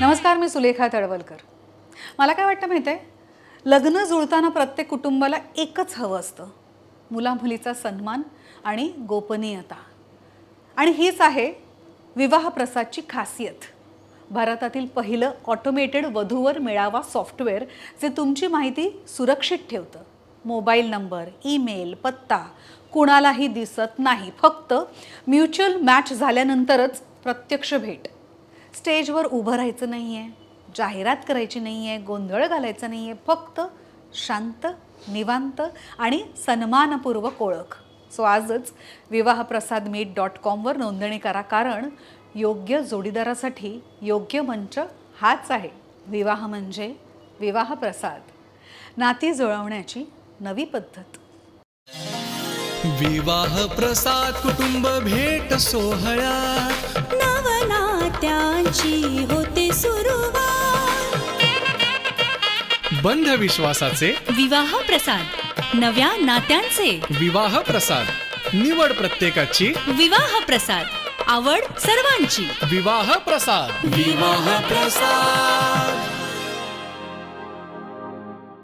नमस्कार मी सुलेखा तळवलकर. मला काय वाटतं माहिती आहे लग्न जुळताना प्रत्येक कुटुंबाला एकच हवं असतं. मुलामुलीचा सन्मान आणि गोपनीयता. आणि हीच आहे विवाह प्रसादची खासियत. भारतातील पहिलं ऑटोमेटेड वधूवर मिळावा सॉफ्टवेअर जे तुमची माहिती सुरक्षित ठेवतं. मोबाईल नंबर ईमेल पत्ता कुणालाही दिसत नाही. फक्त म्युच्युअल मॅच झाल्यानंतरच प्रत्यक्ष भेट. स्टेजवर उभं राहायचं नाही आहे जाहिरात करायची नाही आहे गोंधळ घालायचा नाही आहे फक्त शांत निवांत आणि सन्मानपूर्वक ओळख. सो आजच विवाहप्रसाद मीट डॉट कॉमवर नोंदणी करा कारण योग्य जोडीदारासाठी योग्य मंच हाच आहे. विवाह म्हणजे विवाहप्रसाद. नाती जुळवण्याची नवी पद्धत. विवाह प्रसाद कुटुंब भेट सोहळा नवनात्यांची होते सुरुवात. बंध विश्वासाचे विवाह प्रसाद. नव्या नात्यांचे. विवाह प्रसाद. निवड प्रत्येकाची. विवाह प्रसाद. आवड सर्वांची. विवाह प्रसाद. विवाह प्रसाद.